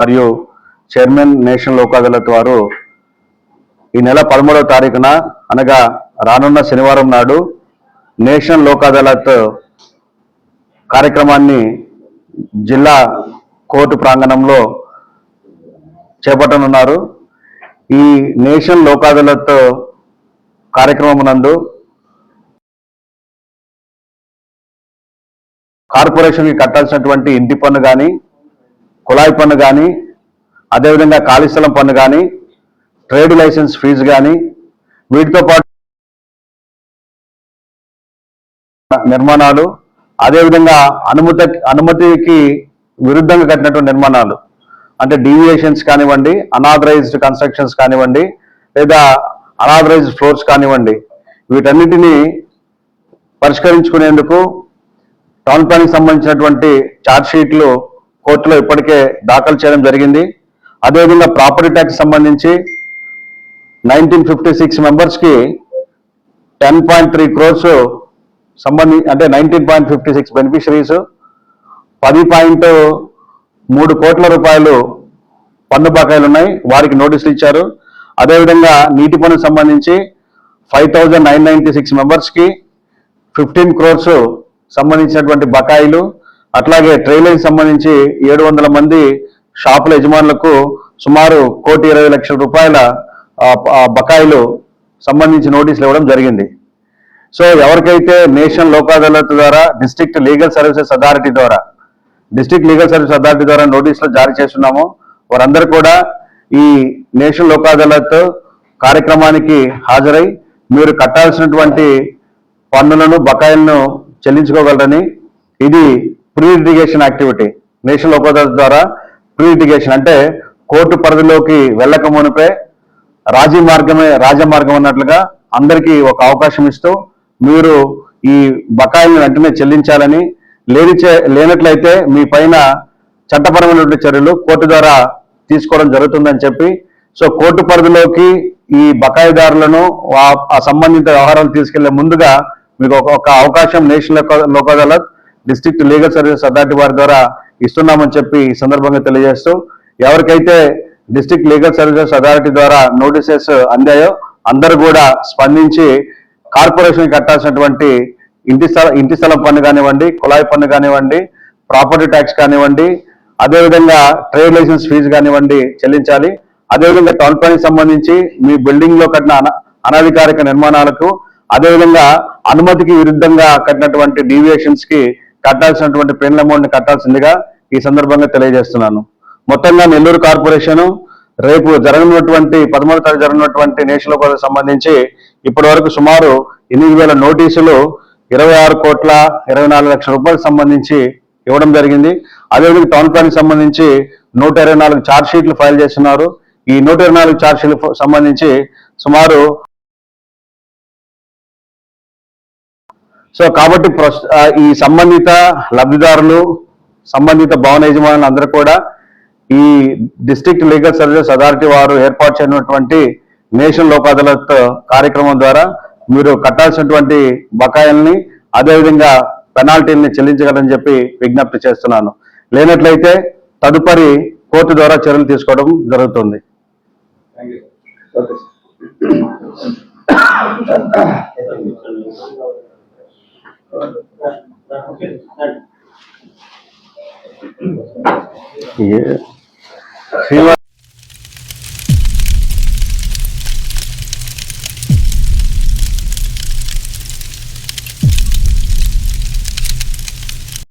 మరియు chairman national Lok Adalat వారు ఈ నెల పదమూడవ తారీఖున అనగా రానున్న శనివారం నాడు నేషనల్ లోక్ అదాలత్ కార్యక్రమాన్ని జిల్లా కోర్టు ప్రాంగణంలో చేపట్టనున్నారు. ఈ నేషనల్ లోక్ అదాలత్ కార్యక్రమం నందు కార్పొరేషన్కి కట్టాల్సినటువంటి ఇంటి పన్ను కానీ కుళాయి పన్ను కానీ అదేవిధంగా కాళీస్థలం పన్ను కానీ ట్రేడ్ లైసెన్స్ ఫీజు కానీ వీటితో పాటు నిర్మాణాలు అదేవిధంగా అనుమతి అనుమతికి విరుద్ధంగా కట్టినటువంటి నిర్మాణాలు. అంటే డీవియేషన్స్ కానివ్వండి అనాథరైజ్డ్ కన్స్ట్రక్షన్స్ కానివ్వండి లేదా అనాథరైజ్డ్ ఫ్లోర్స్ కానివ్వండి వీటన్నిటిని పరిష్కరించుకునేందుకు టౌన్ ప్లానింగ్ సంబంధించినటువంటి ఛార్జ్ షీట్లు కోర్టులో ఇప్పటికే దాఖలు చేయడం జరిగింది. అదేవిధంగా ప్రాపర్టీ ట్యాక్స్ సంబంధించి నైన్టీన్ ఫిఫ్టీ సిక్స్ మెంబర్స్కి టెన్ పాయింట్ త్రీ క్రోర్స్ సంబంధి అంటే nineteen point fifty six beneficiaries పది పాయింట్ మూడు కోట్ల రూపాయలు పన్ను బకాయిలు ఉన్నాయి వారికి నోటీసులు ఇచ్చారు. అదేవిధంగా నీటి పన్నుకు సంబంధించి five thousand nine ninety six మెంబర్స్కి ఫిఫ్టీన్ క్రోర్స్ సంబంధించినటువంటి బకాయిలు అట్లాగే ట్రైలైన్ సంబంధించి ఏడు వందల మంది షాపుల యజమానులకు సుమారు కోటి ఇరవై లక్షల రూపాయల బకాయిలు సంబంధించి నోటీసులు ఇవ్వడం జరిగింది. సో ఎవరికైతే నేషనల్ లోక్ అదాలత్ ద్వారా డిస్ట్రిక్ట్ లీగల్ సర్వీసెస్ అథారిటీ ద్వారా డిస్ట్రిక్ట్ లీగల్ సర్వీస్ అథారిటీ ద్వారా నోటీసులు జారీ చేస్తున్నామో వారందరూ కూడా ఈ నేషనల్ లోక్ అదాలత్ కార్యక్రమానికి హాజరై మీరు కట్టాల్సినటువంటి పన్నులను బకాయిలను చెల్లించుకోగలరని ఇది pre litigation activity national Lok ద్వారా ప్రీ ఇరిగేషన్ అంటే కోర్టు పరిధిలోకి వెళ్ళక మునిపే రాజీ మార్గమే రాజమార్గం అన్నట్లుగా అందరికీ ఒక అవకాశం ఇస్తూ మీరు ఈ బకాయిలను వెంటనే చెల్లించాలని లేని చే- లేనట్లయితే మీ పైన చట్టపరమైనటువంటి చర్యలు కోర్టు ద్వారా తీసుకోవడం జరుగుతుందని చెప్పి సో కోర్టు పరిధిలోకి ఈ బకాయిదారులను ఆ- సంబంధిత వ్యవహారాలు తీసుకెళ్ళే ముందుగా మీకు ఒక అవకాశం national Lok- Lok Adalat district legal services authority వారి ద్వారా ఇస్తున్నామని చెప్పి ఈ సందర్భంగా తెలియజేస్తూ ఎవరికైతే డిస్ట్రిక్ట్ లీగల్ సర్వీసెస్ అథారిటీ ద్వారా నోటీసెస్ అందాయో అందరూ కూడా స్పందించి కార్పొరేషన్ కట్టాల్సినటువంటి ఇంటి స్థల ఇంటి స్థలం పన్ను కానివ్వండి కుళాయి పన్ను కానివ్వండి ప్రాపర్టీ ట్యాక్స్ కానివ్వండి అదేవిధంగా ట్రేడ్ లైసెన్స్ ఫీజు కానివ్వండి చెల్లించాలి. అదేవిధంగా టౌన్ ప్లానింగ్ సంబంధించి మీ బిల్డింగ్లో కట్టిన అనధికారిక నిర్మాణాలకు అదేవిధంగా అనుమతికి విరుద్ధంగా కట్టినటువంటి డీవియేషన్స్కి కట్టాల్సినటువంటి పెన్ల అమౌంట్ని కట్టాల్సిందిగా ఈ సందర్భంగా తెలియజేస్తున్నాను. మొత్తంగా నెల్లూరు కార్పొరేషన్ రేపు జరగనున్నటువంటి పదమూడు తారీఖు జరగనున్నటువంటి నేషనల్ కోర్టు సంబంధించి ఇప్పటి వరకు సుమారు ఎనిమిది వేల నోటీసులు ఇరవై ఆరు కోట్ల ఇరవై నాలుగు లక్షల రూపాయలకు సంబంధించి ఇవ్వడం జరిగింది. అదేవిధంగా టౌన్ ప్లాన్ సంబంధించి నూట ఇరవై నాలుగు ఛార్జ్ షీట్లు ఫైల్ చేస్తున్నారు. ఈ నూట ఇరవై నాలుగు ఛార్జ్ సంబంధించి సుమారు సో కాబట్టి ఈ సంబంధిత లబ్ధిదారులు సంబంధిత భవన యజమానులు అందరూ కూడా ఈ డిస్ట్రిక్ట్ లీగల్ సర్వీసెస్ అథారిటీ వారు ఏర్పాటు చేయనటువంటి నేషనల్ లోక్ అదాలత్ కార్యక్రమం ద్వారా మీరు కట్టాల్సినటువంటి బకాయిల్ని అదేవిధంగా పెనాల్టీని చెల్లించగలని చెప్పి విజ్ఞప్తి చేస్తున్నాను. లేనట్లయితే తదుపరి కోర్టు ద్వారా చర్యలు తీసుకోవడం జరుగుతుంది. Yeah. See?